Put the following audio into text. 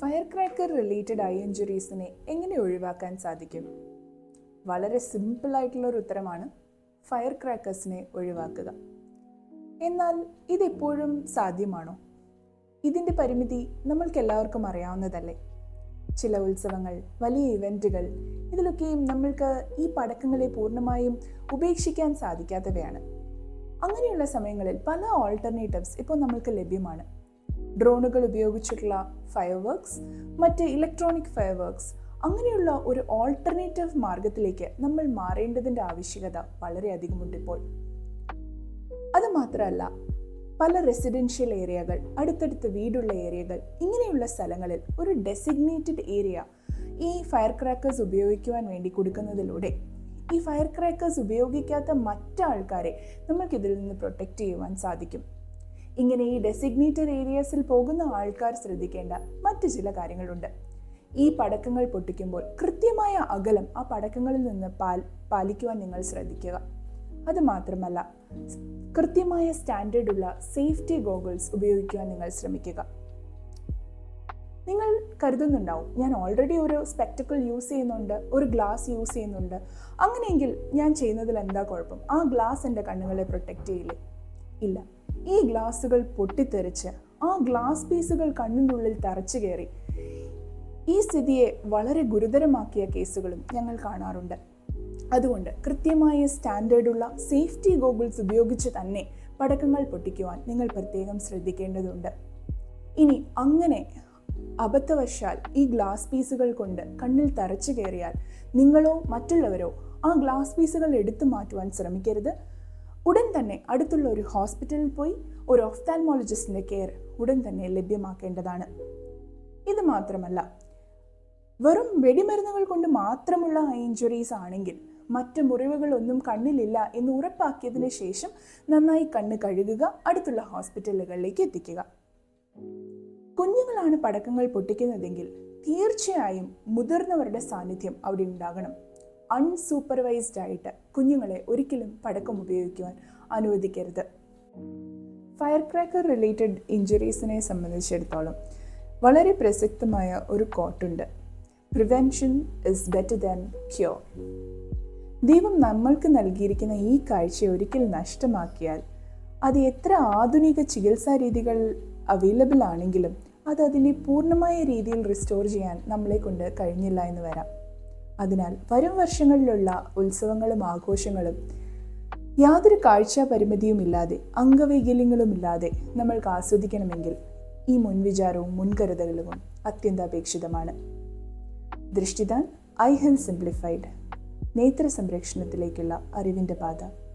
Fire cracker related eye ഇഞ്ചുറീസിനെ എങ്ങനെ ഒഴിവാക്കാൻ സാധിക്കും? വളരെ ഒരു ഉത്തരമാണ് ഫയർ ക്രാക്കേഴ്സിനെ ഒഴിവാക്കുക. എന്നാൽ ഇതെപ്പോഴും സാധ്യമാണോ? ഇതിന്റെ പരിമിതി നമ്മൾക്ക് എല്ലാവർക്കും അറിയാവുന്നതല്ലേ? ചില ഉത്സവങ്ങൾ വലിയ ഇവന്റുകൾ ഇതിലൊക്കെയും നമ്മൾക്ക് ഈ പടക്കങ്ങളെ പൂർണമായും ഉപേക്ഷിക്കാൻ സാധിക്കാത്തവയാണ്. അങ്ങനെയുള്ള സമയങ്ങളിൽ പല ഓൾട്ടർനേറ്റീവ്സ് ഇപ്പോൾ നമ്മൾക്ക് ലഭ്യമാണ്. ഡ്രോണുകൾ ഉപയോഗിച്ചിട്ടുള്ള ഫയർ വർക്ക്സ് മറ്റ് ഇലക്ട്രോണിക് ഫയർ വർക്ക്സ് അങ്ങനെയുള്ള ഒരു ഓൾട്ടർനേറ്റീവ് മാർഗത്തിലേക്ക് നമ്മൾ മാറേണ്ടതിന്റെ ആവശ്യകത വളരെയധികമുണ്ട് ഇപ്പോൾ. അത് മാത്രമല്ല പല റെസിഡൻഷ്യൽ ഏരിയകൾ അടുത്തടുത്ത് വീടുള്ള ഏരിയകൾ ഇങ്ങനെയുള്ള സ്ഥലങ്ങളിൽ ഒരു ഡെസിഗ്നേറ്റഡ് ഏരിയ ഈ ഫയർ ക്രാക്കേഴ്സ് ഉപയോഗിക്കുവാൻ വേണ്ടി കൊടുക്കുന്നതിലൂടെ ഈ ഫയർ ക്രാക്കേഴ്സ് ഉപയോഗിക്കാത്ത മറ്റാൾക്കാരെ നമുക്കിതിൽ നിന്ന് പ്രൊട്ടക്റ്റ് ചെയ്യുവാൻ സാധിക്കും. ഇങ്ങനെ ഈ ഡെസിഗ്നേറ്റഡ് ഏരിയാസിൽ പോകുന്ന ആൾക്കാർ ശ്രദ്ധിക്കേണ്ട മറ്റു ചില കാര്യങ്ങളുണ്ട്. ഈ പടക്കങ്ങൾ പൊട്ടിക്കുമ്പോൾ കൃത്യമായ അകലം ആ പടക്കങ്ങളിൽ നിന്ന് പാൽ പാലിക്കുവാൻ നിങ്ങൾ ശ്രദ്ധിക്കുക. അത് മാത്രമല്ല കൃത്യമായ സ്റ്റാൻഡേർഡുള്ള സേഫ്റ്റി ഗോഗിൾസ് ഉപയോഗിക്കുവാൻ നിങ്ങൾ ശ്രമിക്കുക. നിങ്ങൾ കരുതുന്നുണ്ടാവും ഞാൻ ഓൾറെഡി ഒരു സ്പെക്ടക്കിൾ യൂസ് ചെയ്യുന്നുണ്ട് ഒരു ഗ്ലാസ് യൂസ് ചെയ്യുന്നുണ്ട്. അങ്ങനെയെങ്കിൽ ഞാൻ ചെയ്യുന്നതിൽ എന്താ കുഴപ്പം? ആ ഗ്ലാസ് എന്റെ കണ്ണുകളെ പ്രൊട്ടക്റ്റ് ചെയ്യില്ലേ? ഇല്ല. ഈ ഗ്ലാസുകൾ പൊട്ടിത്തെറിച്ച് ആ ഗ്ലാസ് പീസുകൾ കണ്ണിന്റെ ഉള്ളിൽ തറച്ചു കയറി. ഈ സ്ഥിതിയെ വളരെ ഗുരുതരമാക്കിയ കേസുകളും ഞങ്ങൾ കാണാറുണ്ട്. അതുകൊണ്ട് കൃത്യമായ സ്റ്റാൻഡേർഡുള്ള സേഫ്റ്റി ഗോഗിൾസ് ഉപയോഗിച്ച് തന്നെ പടക്കങ്ങൾ പൊട്ടിക്കുവാൻ നിങ്ങൾ പ്രത്യേകം ശ്രദ്ധിക്കേണ്ടതുണ്ട്. ഇനി അങ്ങനെ അബദ്ധവശാൽ ഈ ഗ്ലാസ് പീസുകൾ കൊണ്ട് കണ്ണിൽ തറച്ചു കയറിയാൽ നിങ്ങളോ മറ്റുള്ളവരോ ആ ഗ്ലാസ് പീസുകൾ എടുത്തു മാറ്റുവാൻ ശ്രമിക്കരുത്. ഉടൻ തന്നെ അടുത്തുള്ള ഒരു ഹോസ്പിറ്റലിൽ പോയി ഒരു ഒഫ്താൽമോളജിസ്റ്റിന്റെ കെയർ ഉടൻ തന്നെ ലഭ്യമാക്കേണ്ടതാണ്. ഇത് മാത്രമല്ല വെറും വെടിമരുന്നുകൾ കൊണ്ട് മാത്രമുള്ള ഇഞ്ചുറീസ് ആണെങ്കിൽ മറ്റ് മുറിവുകളൊന്നും കണ്ണിലില്ല എന്ന് ഉറപ്പാക്കിയതിന് ശേഷം നന്നായി കണ്ണ് കഴുകുക അടുത്തുള്ള ഹോസ്പിറ്റലുകളിലേക്ക് എത്തിക്കുക. കുഞ്ഞുങ്ങളാണ് പടക്കങ്ങൾ പൊട്ടിക്കുന്നതെങ്കിൽ തീർച്ചയായും മുതിർന്നവരുടെ സാന്നിധ്യം അവിടെ ഉണ്ടാകണം. അൺസൂപ്പർവൈസ്ഡ് ആയിട്ട് കുഞ്ഞുങ്ങളെ ഒരിക്കലും പടക്കം ഉപയോഗിക്കുവാൻ അനുവദിക്കരുത്. ഫയർ ക്രാക്കർ റിലേറ്റഡ് ഇഞ്ചുറീസിനെ സംബന്ധിച്ചിടത്തോളം വളരെ പ്രസക്തമായ ഒരു കോട്ടുണ്ട് prevention is better than cure ദൈവം നമ്മൾക്ക് നൽകിയിരിക്കുന്ന ഈ കാഴ്ച ഒരിക്കൽ നഷ്ടമാക്കിയാൽ അത് എത്ര ആധുനിക ചികിത്സാ രീതികൾ അവൈലബിൾ ആണെങ്കിലും അത് അതിനെ പൂർണമായ രീതിയിൽ റിസ്റ്റോർ ചെയ്യാൻ നമ്മളെ കൊണ്ട് കഴിഞ്ഞില്ല എന്ന് വരാം. അതിനാൽ വരും വർഷങ്ങളിലുള്ള ഉത്സവങ്ങളും ആഘോഷങ്ങളും യാതൊരു കാഴ്ചാ പരിമിതിയുമില്ലാതെ അംഗവൈകല്യങ്ങളുമില്ലാതെ നമ്മൾക്ക് ആസ്വദിക്കണമെങ്കിൽ ഈ മുൻവിചാരവും മുൻകരുതലുകളും അത്യന്താപേക്ഷിതമാണ്. Drishtidaan eye health simplified. നേത്ര സംരക്ഷണത്തിലേക്കുള്ള അറിവിന്റെ പാത.